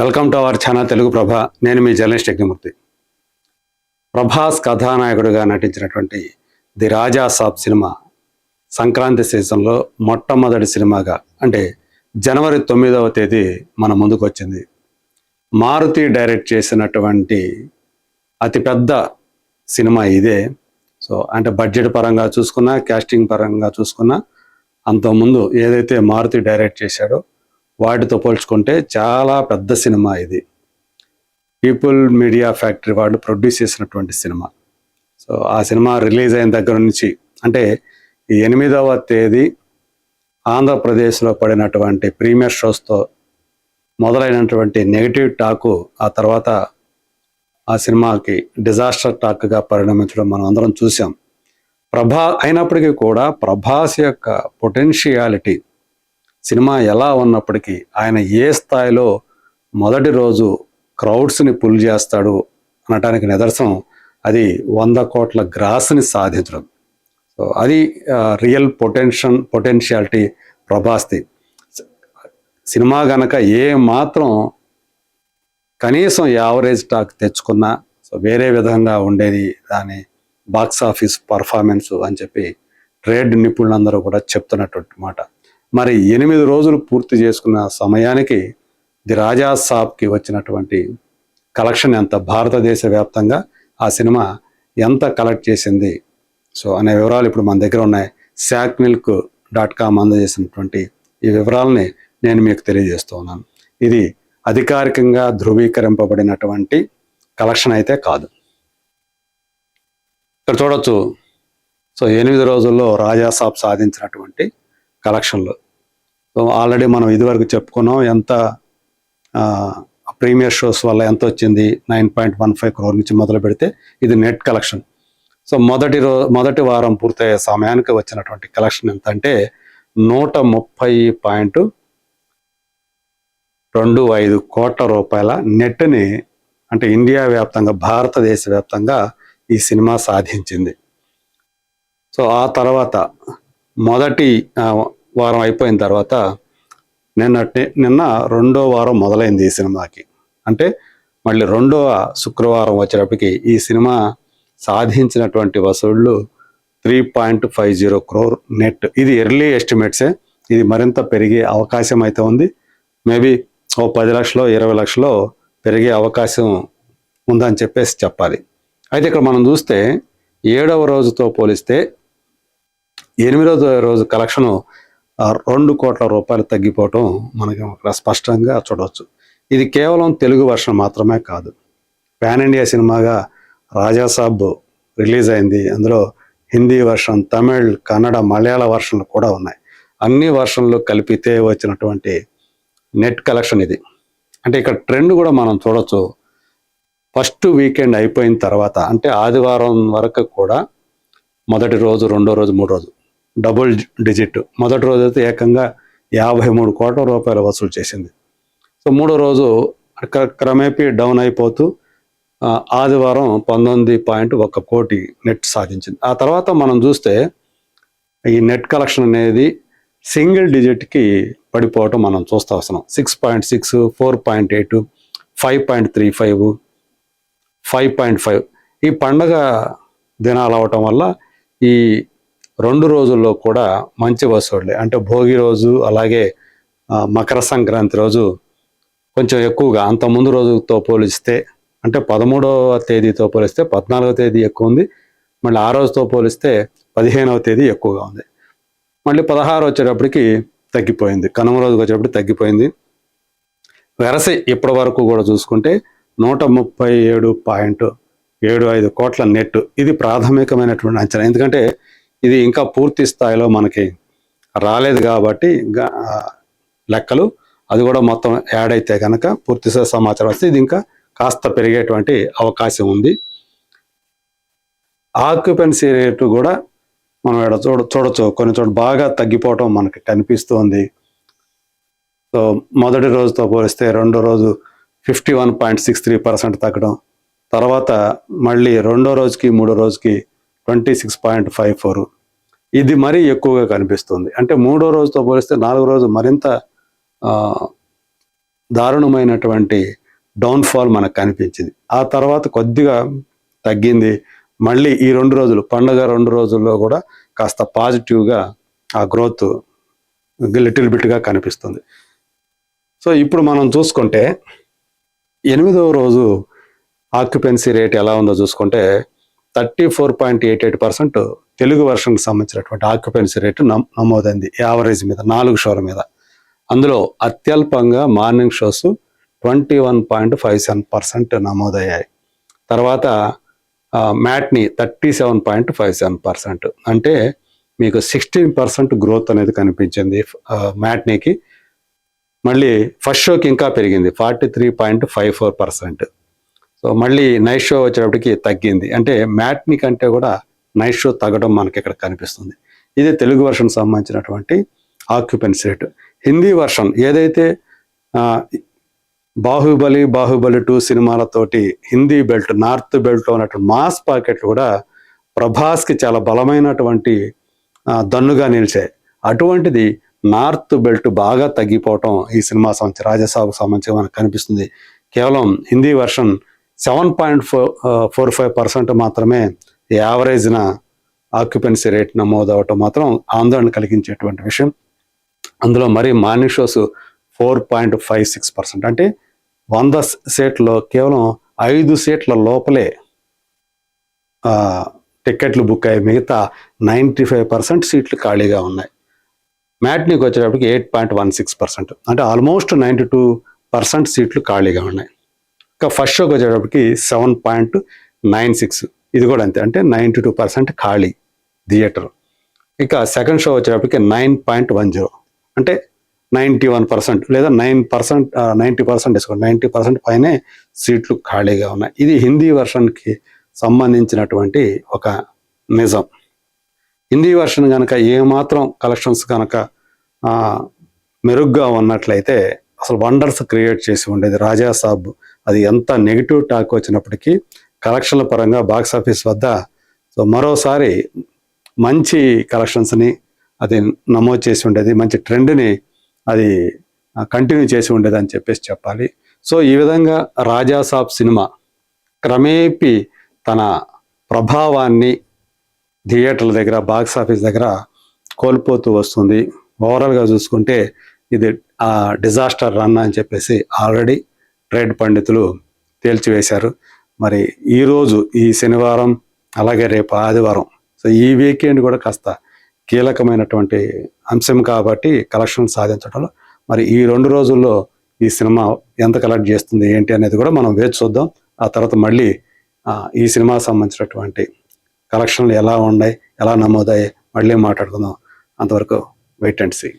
Welcome to our channel Telugu Prabha. నేను మీ journalist Yagnamurthy. Prabhas కథానాయకుడిగా నటించినటువంటి ది రాజా సాబ్ సినిమా సంక్రాంతి సీజన్లో మొట్టమొదటి సినిమాగా అంటే జనవరి తొమ్మిదవ తేదీ మన ముందుకు వచ్చింది మారుతి డైరెక్ట్ చేసినటువంటి అతిపెద్ద సినిమా ఇదే. సో అంటే బడ్జెట్ పరంగా చూసుకున్నా క్యాస్టింగ్ పరంగా చూసుకున్నా అంతకుముందు ఏదైతే మారుతి డైరెక్ట్ చేశాడో వాటితో పోల్చుకుంటే చాలా పెద్ద సినిమా ఇది. పీపుల్ మీడియా ఫ్యాక్టరీ వాళ్ళు ప్రొడ్యూస్ చేసినటువంటి సినిమా. సో ఆ సినిమా రిలీజ్ అయిన దగ్గర నుంచి అంటే ఎనిమిదవ తేదీ ఆంధ్రప్రదేశ్లో పడినటువంటి ప్రీమియర్ షోస్తో మొదలైనటువంటి నెగిటివ్ టాకు ఆ తర్వాత ఆ సినిమాకి డిజాస్టర్ టాక్గా పరిణమించడం మనం అందరం చూసాం. ప్రభా అయినప్పటికీ కూడా ప్రభాస్ యొక్క పొటెన్షియాలిటీ సినిమా ఎలా ఉన్నప్పటికీ ఆయన ఏ స్థాయిలో మొదటి రోజు క్రౌడ్స్ని పుల్ చేస్తాడు అనటానికి నిదర్శనం అది వంద కోట్ల గ్రాస్ని సాధించడం. సో అది రియల్ పొటెన్షన్ పొటెన్షియాలిటీ ప్రభాస్ది సినిమా గనక ఏ మాత్రం కనీసం యావరేజ్ టాక్ తెచ్చుకున్నా సో వేరే విధంగా ఉండేది దాని బాక్స్ ఆఫీస్ పర్ఫార్మెన్స్ అని చెప్పి ట్రేడ్ నిపుణులందరూ కూడా చెప్తున్నటువంటి మాట. మరి ఎనిమిది రోజులు పూర్తి చేసుకున్న సమయానికి ది రాజా సాబ్కి వచ్చినటువంటి కలెక్షన్ ఎంత భారతదేశ వ్యాప్తంగా ఆ సినిమా ఎంత కలెక్ట్ చేసింది? సో అనే వివరాలు ఇప్పుడు మన దగ్గర ఉన్నాయి. శాక్ మిల్క్ డాట్ కామ్ అందజేసినటువంటి ఈ వివరాలని నేను మీకు తెలియజేస్తూ ఉన్నాను. ఇది అధికారికంగా ధృవీకరింపబడినటువంటి కలెక్షన్ అయితే కాదు. ఇక్కడ చూడొచ్చు. సో ఎనిమిది రోజుల్లో రాజా సాబ్ సాధించినటువంటి కలెక్షన్లు. సో ఆల్రెడీ మనం ఇదివరకు చెప్పుకున్నాం ఎంత ప్రీమియర్ షోస్ వల్ల ఎంత వచ్చింది nine point one five crore నుంచి మొదలు పెడితే ఇది నెట్ కలెక్షన్. సో మొదటి రో మొదటి వారం పూర్తయ్యే సమయానికి వచ్చినటువంటి కలెక్షన్ ఎంత అంటే నూట ముప్పై పాయింట్ రెండు ఐదు కోట్ల రూపాయల నెట్ని అంటే ఇండియా వ్యాప్తంగా భారతదేశ వ్యాప్తంగా ఈ సినిమా సాధించింది. సో ఆ తర్వాత మొదటి వారం అయిపోయిన తర్వాత నిన్నటి నిన్న రెండో వారం మొదలైంది ఈ సినిమాకి. అంటే మళ్ళీ రెండవ శుక్రవారం వచ్చేటప్పటికి ఈ సినిమా సాధించినటువంటి వసూళ్ళు three point five zero crore net. ఇది ఎర్లీ ఎస్టిమేట్సే. ఇది మరింత పెరిగే అవకాశం అయితే ఉంది. మేబీ ఓ పది లక్షలు ఇరవై లక్షలో పెరిగే అవకాశం ఉందని చెప్పేసి చెప్పాలి. అయితే ఇక్కడ మనం చూస్తే ఏడవ రోజుతో పోలిస్తే ఎనిమిదో రోజు కలెక్షను రెండు కోట్ల రూపాయలు తగ్గిపోవటం మనకి స్పష్టంగా చూడవచ్చు. ఇది కేవలం తెలుగు వర్షన్ మాత్రమే కాదు. పాన్ ఇండియా సినిమాగా రాజాసాబ్ రిలీజ్ అయింది. అందులో హిందీ వర్షన్ తమిళ్ కన్నడ మలయాళ వర్షన్లు కూడా ఉన్నాయి. అన్ని వర్షన్లు కలిపితే వచ్చినటువంటి నెట్ కలెక్షన్ ఇది. అంటే ఇక్కడ ట్రెండ్ కూడా మనం చూడొచ్చు. ఫస్ట్ వీకెండ్ అయిపోయిన తర్వాత అంటే ఆదివారం వరకు కూడా మొదటి రోజు రెండో రోజు మూడో రోజు డబుల్ డిజిట్. మొదటి రోజు అయితే ఏకంగా యాభై మూడు కోట్ల రూపాయలు వసూలు చేసింది. సో మూడో రోజు క్ర- క్రమేపీ డౌన్ అయిపోతూ ఆదివారం పంతొమ్మిది పాయింట్ ఒక కోటి నెట్ సాధించింది. ఆ తర్వాత మనం చూస్తే ఈ నెట్ కలెక్షన్ అనేది సింగిల్ డిజిట్కి పడిపోవటం మనం చూస్తూ వస్తున్నాం. Six point six four point eight five point three five five point five. ఈ పండగ దినాలు అవటం వల్ల ఈ రెండు రోజుల్లో కూడా మంచి వసూళ్ళే అంటే భోగి రోజు అలాగే మకర సంక్రాంతి రోజు కొంచెం ఎక్కువగా అంత ముందు రోజుతో పోలిస్తే అంటే పదమూడవ తేదీతో పోలిస్తే పద్నాలుగవ తేదీ ఎక్కువ ఉంది. మళ్ళీ ఆ రోజుతో పోలిస్తే పదిహేనవ తేదీ ఎక్కువగా ఉంది. మళ్ళీ పదహారు వచ్చేటప్పటికి తగ్గిపోయింది. కనుమ రోజుకి వచ్చేటప్పటికి తగ్గిపోయింది. వెరసి ఇప్పటి వరకు కూడా చూసుకుంటే నూట ముప్పై ఏడు పాయింట్ ఏడు ఐదు కోట్ల నెట్ ఇది ప్రాథమికమైనటువంటి అంచనా. ఎందుకంటే ఇది ఇంకా పూర్తి స్థాయిలో మనకి రాలేదు కాబట్టి లెక్కలు అది కూడా మొత్తం యాడ్ అయితే కనుక పూర్తి సమాచారం వస్తే ఇది ఇంకా కాస్త పెరిగేటువంటి అవకాశం ఉంది. ఆక్యుపెన్సీ రేటు కూడా మనం ఇక్కడ చూడ చూడొచ్చు. కొన్ని చోట్ల బాగా తగ్గిపోవటం మనకి కనిపిస్తుంది. సో మొదటి రోజుతో పోలిస్తే రెండో రోజు fifty one point six three percent తగ్గడం. తర్వాత మళ్ళీ రెండో రోజుకి మూడో రోజుకి twenty six point five four. ఇది మరీ ఎక్కువగా కనిపిస్తుంది. అంటే మూడో రోజుతో పోలిస్తే నాలుగో రోజు మరింత దారుణమైనటువంటి డౌన్ఫాల్ మనకు కనిపించింది. ఆ తర్వాత కొద్దిగా తగ్గింది. మళ్ళీ ఈ రెండు రోజులు పండగ రెండు రోజుల్లో కూడా కాస్త పాజిటివ్గా ఆ గ్రోత్ లిటిల్ బిట్గా కనిపిస్తుంది. సో ఇప్పుడు మనం చూసుకుంటే ఎనిమిదవ రోజు ఆక్యుపెన్సీ రేట్ ఎలా ఉందో చూసుకుంటే thirty four point eight eight percent Telugu వర్షన్కి సంబంధించినటువంటి ఆక్యుపెన్సీ రేటు నమ్ నమోదైంది. యావరేజ్ మీద నాలుగు షోల మీద. అందులో అత్యల్పంగా morning shows twenty one point five seven percent నమోదయ్యాయి. తర్వాత matinee thirty seven point five seven percent. అంటే మీకు సిక్స్టీన్ పర్సెంట్ గ్రోత్ అనేది కనిపించింది మ్యాట్నీకి. మళ్ళీ ఫస్ట్ షోకి ఇంకా పెరిగింది forty three point five four percent. So మళ్ళీ నైట్ షో వచ్చేటప్పటికి తగ్గింది. అంటే మ్యాట్ని కంటే కూడా నైట్ షో తగ్గడం మనకి ఇక్కడ కనిపిస్తుంది. ఇది తెలుగు వర్షన్ సంబంధించినటువంటి ఆక్యుపెన్సీ రేట్. హిందీ వర్షన్ ఏదైతే బాహుబలి బాహుబలి టూ సినిమాలతోటి హిందీ బెల్ట్ నార్త్ బెల్ట్లో ఉన్నటువంటి మాస్ పాకెట్లు కూడా ప్రభాస్కి చాలా బలమైనటువంటి దన్నుగా నిలిచాయి. అటువంటిది నార్త్ బెల్ట్ బాగా తగ్గిపోవటం ఈ సినిమా సంబంధించి రాజసాబు సంబంధించి మనకు కనిపిస్తుంది. కేవలం Hindi version seven point four four five percent మాత్రమే యావరేజ్న ఆక్యుపెన్సీ రేట్ నమోదవటం మాత్రం ఆందోళన కలిగించేటువంటి విషయం. అందులో మరి morning shows four point five six percent. అంటే వంద సీట్లో కేవలం ఐదు సీట్ల లోపలే టిక్కెట్లు టికెట్లు బుక్ అయ్యి మిగతా నైంటీ ఫైవ్ పర్సెంట్ సీట్లు ఖాళీగా ఉన్నాయి. మ్యాట్నీకి వచ్చేటప్పటికి eight point one six percent. అంటే ఆల్మోస్ట్ నైంటీ టూ పర్సెంట్ సీట్లు ఖాళీగా ఉన్నాయి. ఇంకా ఫస్ట్ షోకి వచ్చేటప్పటికి సెవెన్ పాయింట్ నైన్ సిక్స్ ఇది కూడా అంతే అంటే నైంటీ టూ పర్సెంట్ ఖాళీ థియేటర్ ఇక సెకండ్ షో వచ్చేటప్పటికి నైన్ పాయింట్ వన్ జీరో అంటే నైంటీ వన్ పర్సెంట్ లేదా నైన్ పర్సెంట్ నైంటీ పర్సెంట్ వేసుకోండి నైంటీ పర్సెంట్ పైనే సీట్లు ఖాళీగా ఉన్నాయి. ఇది హిందీ వర్షన్కి సంబంధించినటువంటి ఒక నిజం. హిందీ వర్షన్ కనుక ఏమాత్రం కలెక్షన్స్ కనుక మెరుగ్గా ఉన్నట్లయితే అసలు వండర్స్ క్రియేట్ చేసి ఉండేది రాజా సాబ్ అది ఎంత నెగిటివ్ టాక్ వచ్చినప్పటికీ కలెక్షన్ల పరంగా బాక్స్ ఆఫీస్ వద్ద సో మరోసారి మంచి కలెక్షన్స్ని అది నమోదు చేసి ఉండేది మంచి ట్రెండ్ని అది కంటిన్యూ చేసి ఉండేది అని చెప్పేసి చెప్పాలి. సో ఈ విధంగా రాజా సాబ్ సినిమా క్రమేపీ తన ప్రభావాన్ని థియేటర్ల దగ్గర బాక్స్ ఆఫీస్ దగ్గర కోల్పోతూ వస్తుంది. ఓవరాల్గా చూసుకుంటే ఇది ఆ డిజాస్టర్ రన్ అని చెప్పేసి ఆల్రెడీ ట్రేడ్ పండితులు తేల్చివేశారు. మరి ఈరోజు ఈ శనివారం అలాగే రేపు ఆదివారం సో ఈ వీకెండ్ కూడా కాస్త కీలకమైనటువంటి అంశం కాబట్టి కలెక్షన్ సాధించడంలో మరి ఈ రెండు రోజుల్లో ఈ సినిమా ఎంత కలెక్ట్ చేస్తుంది ఏంటి అనేది కూడా మనం వేచి చూద్దాం. ఆ తర్వాత మళ్ళీ ఈ సినిమా సంబంధించినటువంటి కలెక్షన్లు ఎలా ఉన్నాయి ఎలా నమోదాయి మళ్ళీ మాట్లాడుకుందాం. అంతవరకు వెయిట్ అండ్ సీ